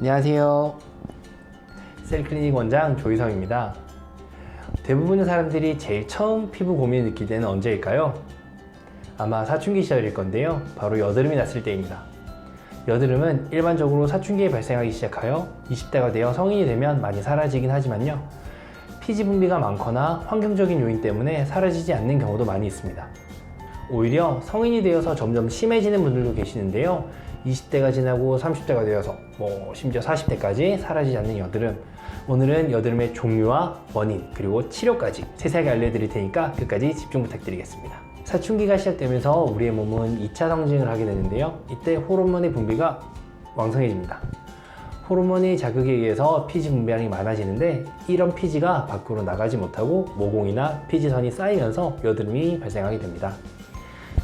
안녕하세요. 셀클리닉 원장 조희성입니다. 대부분의 사람들이 제일 처음 피부 고민을 느낄 때는 언제일까요? 아마 사춘기 시절일 건데요. 바로 여드름이 났을 때입니다. 여드름은 일반적으로 사춘기에 발생하기 시작하여 20대가 되어 성인이 되면 많이 사라지긴 하지만요. 피지 분비가 많거나 환경적인 요인 때문에 사라지지 않는 경우도 많이 있습니다. 오히려 성인이 되어서 점점 심해지는 분들도 계시는데요. 20대가 지나고 30대가 되어서 뭐 심지어 40대까지 사라지지 않는 여드름. 오늘은 여드름의 종류와 원인 그리고 치료까지 세세하게 알려드릴 테니까 끝까지 집중 부탁드리겠습니다. 사춘기가 시작되면서 우리의 몸은 2차 성징을 하게 되는데요. 이때 호르몬의 분비가 왕성해집니다. 호르몬의 자극에 의해서 피지 분비량이 많아지는데 이런 피지가 밖으로 나가지 못하고 모공이나 피지선이 쌓이면서 여드름이 발생하게 됩니다.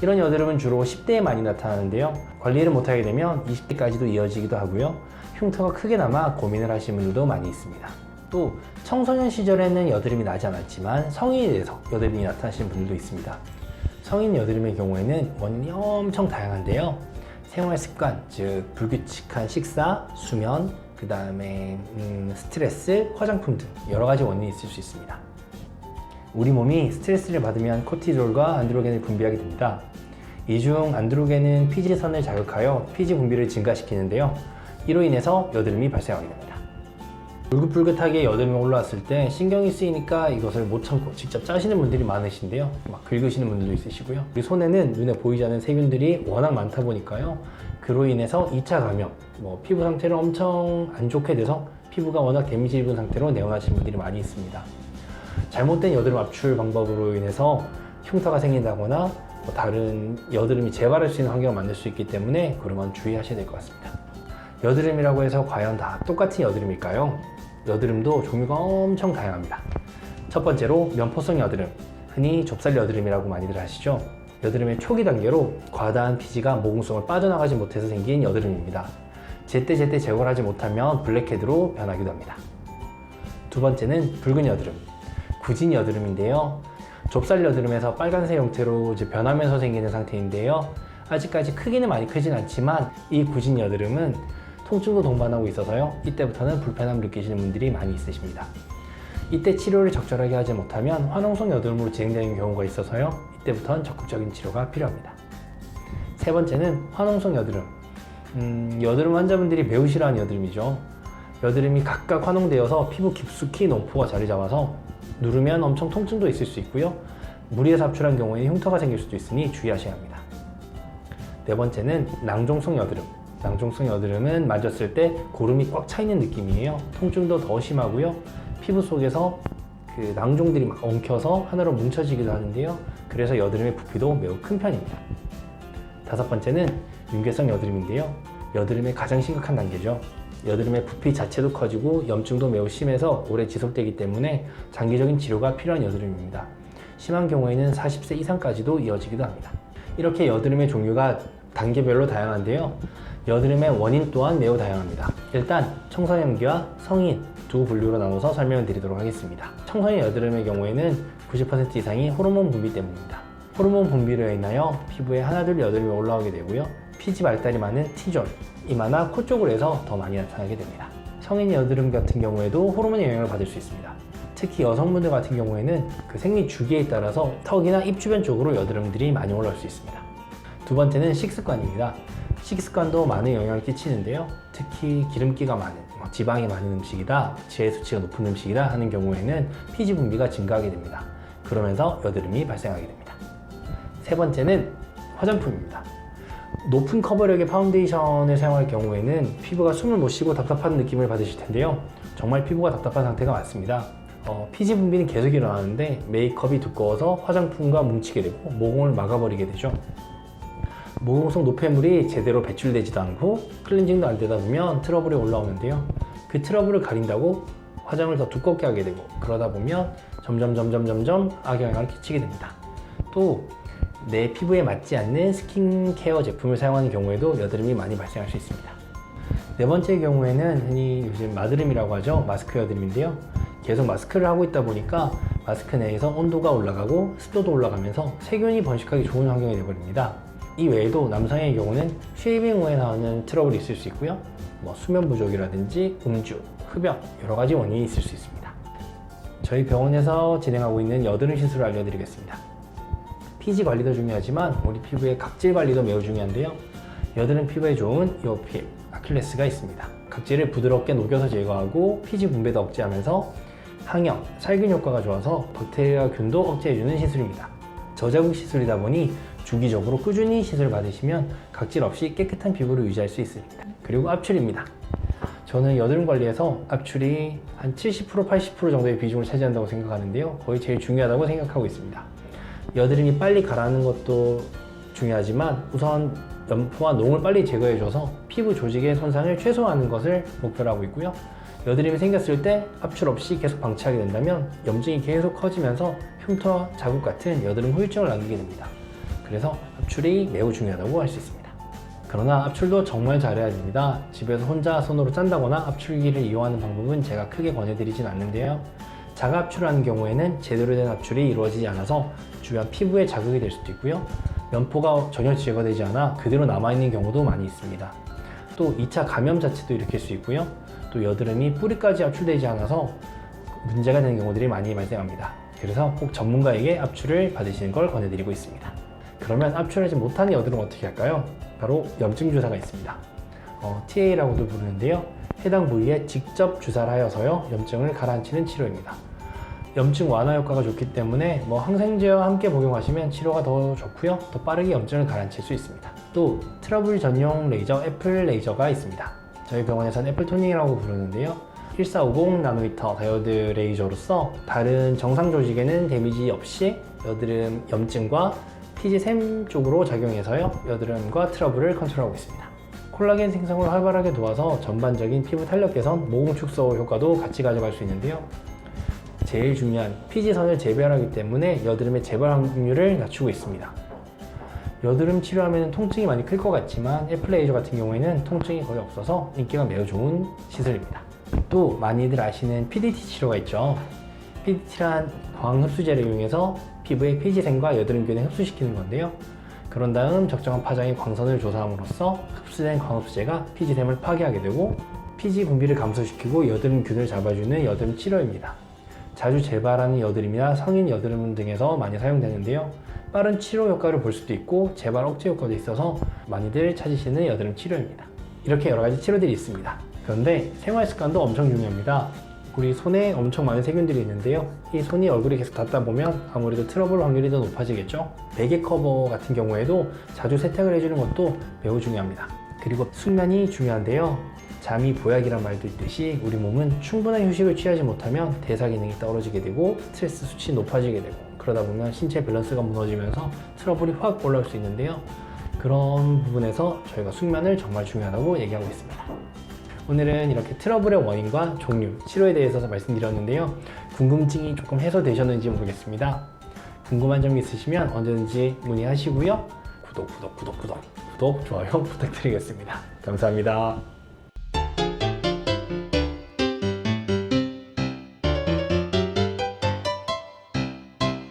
이런 여드름은 주로 10대에 많이 나타나는데요. 관리를 못하게 되면 20대까지도 이어지기도 하고요. 흉터가 크게 남아 고민을 하시는 분들도 많이 있습니다. 또 청소년 시절에는 여드름이 나지 않았지만 성인이 돼서 여드름이 나타나시는 분들도 있습니다. 성인 여드름의 경우에는 원인이 엄청 다양한데요. 생활 습관, 즉 불규칙한 식사, 수면, 그 다음에 음, 스트레스, 화장품 등 여러 가지 원인이 있을 수 있습니다. 우리 몸이 스트레스를 받으면 코티졸과 안드로겐을 분비하게 됩니다. 이 중 안드로겐은 피지선을 자극하여 피지 분비를 증가시키는데요. 이로 인해서 여드름이 발생하게 됩니다. 불긋불긋하게 여드름이 올라왔을 때 신경이 쓰이니까 이것을 못 참고 직접 짜시는 분들이 많으신데요. 막 긁으시는 분들도 있으시고요. 우리 손에는 눈에 보이지 않는 세균들이 워낙 많다 보니까요. 그로 인해서 2차 감염, 뭐 피부 상태를 엄청 안 좋게 돼서 피부가 워낙 데미지 입은 상태로 내원하시는 분들이 많이 있습니다. 잘못된 여드름 압출 방법으로 인해서 흉터가 생긴다거나 뭐 다른 여드름이 재발할 수 있는 환경을 만들 수 있기 때문에 그런 건 주의하셔야 될 것 같습니다. 여드름이라고 해서 과연 다 똑같은 여드름일까요? 여드름도 종류가 엄청 다양합니다. 첫 번째로 면포성 여드름, 흔히 좁쌀 여드름이라고 많이들 아시죠? 여드름의 초기 단계로 과다한 피지가 모공 속을 빠져나가지 못해서 생긴 여드름입니다. 제때제때 제거를 하지 못하면 블랙헤드로 변하기도 합니다. 두 번째는 붉은 여드름, 구진 여드름인데요. 좁쌀 여드름에서 빨간색 형태로 이제 변하면서 생기는 상태인데요. 아직까지 크기는 많이 크진 않지만 이 구진 여드름은 통증도 동반하고 있어서요. 이때부터는 불편함을 느끼시는 분들이 많이 있으십니다. 이때 치료를 적절하게 하지 못하면 화농성 여드름으로 진행되는 경우가 있어서요. 이때부터는 적극적인 치료가 필요합니다. 세 번째는 화농성 여드름. 음, 여드름 환자분들이 매우 싫어하는 여드름이죠. 여드름이 각각 화농되어서 피부 깊숙이 농포가 자리 잡아서 누르면 엄청 통증도 있을 수 있고요. 무리해서 압출한 경우에 흉터가 생길 수도 있으니 주의하셔야 합니다. 네 번째는 낭종성 여드름. 낭종성 여드름은 만졌을 때 고름이 꽉 차 있는 느낌이에요. 통증도 더 심하고요. 피부 속에서 그 낭종들이 막 엉켜서 하나로 뭉쳐지기도 하는데요. 그래서 여드름의 부피도 매우 큰 편입니다. 다섯 번째는 윤궤성 여드름인데요. 여드름의 가장 심각한 단계죠. 여드름의 부피 자체도 커지고 염증도 매우 심해서 오래 지속되기 때문에 장기적인 치료가 필요한 여드름입니다. 심한 경우에는 40세 이상까지도 이어지기도 합니다. 이렇게 여드름의 종류가 단계별로 다양한데요. 여드름의 원인 또한 매우 다양합니다. 일단 청소년기와 성인 두 분류로 나눠서 설명을 드리도록 하겠습니다. 청소년 여드름의 경우에는 90% 이상이 호르몬 분비 때문입니다. 호르몬 분비로 인하여 피부에 하나둘 여드름이 올라오게 되고요. 피지 발달이 많은 T존, 이마나 코 쪽으로 해서 더 많이 나타나게 됩니다. 성인 여드름 같은 경우에도 호르몬의 영향을 받을 수 있습니다. 특히 여성분들 같은 경우에는 그 생리 주기에 따라서 턱이나 입 주변 쪽으로 여드름들이 많이 올라올 수 있습니다. 두 번째는 식습관입니다. 식습관도 많은 영향을 끼치는데요. 특히 기름기가 많은, 뭐 지방이 많은 음식이다, 지혜 수치가 높은 음식이다 하는 경우에는 피지 분비가 증가하게 됩니다. 그러면서 여드름이 발생하게 됩니다. 세 번째는 화장품입니다. 높은 커버력의 파운데이션을 사용할 경우에는 피부가 숨을 못 쉬고 답답한 느낌을 받으실 텐데요. 정말 피부가 답답한 상태가 많습니다. 어, 피지 분비는 계속 일어나는데 메이크업이 두꺼워서 화장품과 뭉치게 되고 모공을 막아버리게 되죠. 모공성 노폐물이 제대로 배출되지도 않고 클렌징도 안 되다 보면 트러블이 올라오는데요. 그 트러블을 가린다고 화장을 더 두껍게 하게 되고 그러다 보면 점점 점점 점점 악영향을 끼치게 됩니다. 또 내 피부에 맞지 않는 스킨케어 제품을 사용하는 경우에도 여드름이 많이 발생할 수 있습니다. 네 번째 경우에는 흔히 요즘 마드름이라고 하죠. 마스크 여드름인데요. 계속 마스크를 하고 있다 보니까 마스크 내에서 온도가 올라가고 습도도 올라가면서 세균이 번식하기 좋은 환경이 되어버립니다. 이 외에도 남성의 경우는 쉐이빙 후에 나오는 트러블이 있을 수 있고요. 뭐 수면 부족이라든지 음주, 흡연 여러 가지 원인이 있을 수 있습니다. 저희 병원에서 진행하고 있는 여드름 시술을 알려드리겠습니다. 피지 관리도 중요하지만 우리 피부의 각질 관리도 매우 중요한데요. 여드름 피부에 좋은 요필, 아킬레스가 있습니다. 각질을 부드럽게 녹여서 제거하고 피지 분배도 억제하면서 항염, 살균 효과가 좋아서 박테리아 균도 억제해주는 시술입니다. 저자극 시술이다 보니 주기적으로 꾸준히 시술 받으시면 각질 없이 깨끗한 피부를 유지할 수 있습니다. 그리고 압출입니다. 저는 여드름 관리에서 압출이 한 70% 80% 정도의 비중을 차지한다고 생각하는데요. 거의 제일 중요하다고 생각하고 있습니다. 여드름이 빨리 가라앉는 것도 중요하지만 우선 염포와 농을 빨리 제거해줘서 피부 조직의 손상을 최소화하는 것을 목표로 하고 있고요. 여드름이 생겼을 때 압출 없이 계속 방치하게 된다면 염증이 계속 커지면서 흉터와 자국 같은 여드름 후유증을 남기게 됩니다. 그래서 압출이 매우 중요하다고 할 수 있습니다. 그러나 압출도 정말 잘해야 됩니다. 집에서 혼자 손으로 짠다거나 압출기를 이용하는 방법은 제가 크게 권해드리진 않는데요. 자가 압출을 하는 경우에는 제대로 된 압출이 이루어지지 않아서 주변 피부에 자극이 될 수도 있고요. 면포가 전혀 제거되지 않아 그대로 남아있는 경우도 많이 있습니다. 또 2차 감염 자체도 일으킬 수 있고요. 또 여드름이 뿌리까지 압출되지 않아서 문제가 되는 경우들이 많이 발생합니다. 그래서 꼭 전문가에게 압출을 받으시는 걸 권해드리고 있습니다. 그러면 압출하지 못하는 여드름 어떻게 할까요? 바로 염증 주사가 있습니다. 어, TA라고도 부르는데요. 해당 부위에 직접 주사를 하여서요 염증을 가라앉히는 치료입니다. 염증 완화 효과가 좋기 때문에 뭐 항생제와 함께 복용하시면 치료가 더 좋고요. 더 빠르게 염증을 가라앉힐 수 있습니다. 또 트러블 전용 레이저 애플 레이저가 있습니다. 저희 병원에서는 애플 토닝이라고 부르는데요. 1450 나노미터 다이오드 레이저로서 다른 정상 조직에는 데미지 없이 여드름 염증과 피지 샘 쪽으로 작용해서요 여드름과 트러블을 컨트롤하고 있습니다. 콜라겐 생성을 활발하게 도와서 전반적인 피부 탄력 개선, 모공 축소 효과도 같이 가져갈 수 있는데요. 제일 중요한 피지선을 재배하기 때문에 여드름의 재발 확률을 낮추고 있습니다. 여드름 치료하면 통증이 많이 클 것 같지만 애플레이저 같은 경우에는 통증이 거의 없어서 인기가 매우 좋은 시술입니다. 또 많이들 아시는 PDT 치료가 있죠. PDT란 광 흡수제를 이용해서 피부의 피지샘과 여드름균을 흡수시키는 건데요. 그런 다음 적정한 파장의 광선을 조사함으로써 흡수된 광흡수제가 피지샘을 파괴하게 되고 피지 분비를 감소시키고 여드름균을 잡아주는 여드름 치료입니다. 자주 재발하는 여드름이나 성인 여드름 등에서 많이 사용되는데요. 빠른 치료 효과를 볼 수도 있고 재발 억제 효과도 있어서 많이들 찾으시는 여드름 치료입니다. 이렇게 여러 가지 치료들이 있습니다. 그런데 생활 습관도 엄청 중요합니다. 우리 손에 엄청 많은 세균들이 있는데요. 이 손이 얼굴이 계속 닿다 보면 아무래도 트러블 확률이 더 높아지겠죠. 베개 커버 같은 경우에도 자주 세탁을 해주는 것도 매우 중요합니다. 그리고 숙면이 중요한데요. 잠이 보약이란 말도 있듯이 우리 몸은 충분한 휴식을 취하지 못하면 대사 기능이 떨어지게 되고 스트레스 수치 높아지게 되고 그러다 보면 신체 밸런스가 무너지면서 트러블이 확 올라올 수 있는데요. 그런 부분에서 저희가 숙면을 정말 중요하다고 얘기하고 있습니다. 오늘은 이렇게 트러블의 원인과 종류, 치료에 대해서 말씀드렸는데요. 궁금증이 조금 해소되셨는지 모르겠습니다. 궁금한 점 있으시면 언제든지 문의하시고요. 구독, 구독, 구독, 구독, 구독, 좋아요 부탁드리겠습니다. 감사합니다.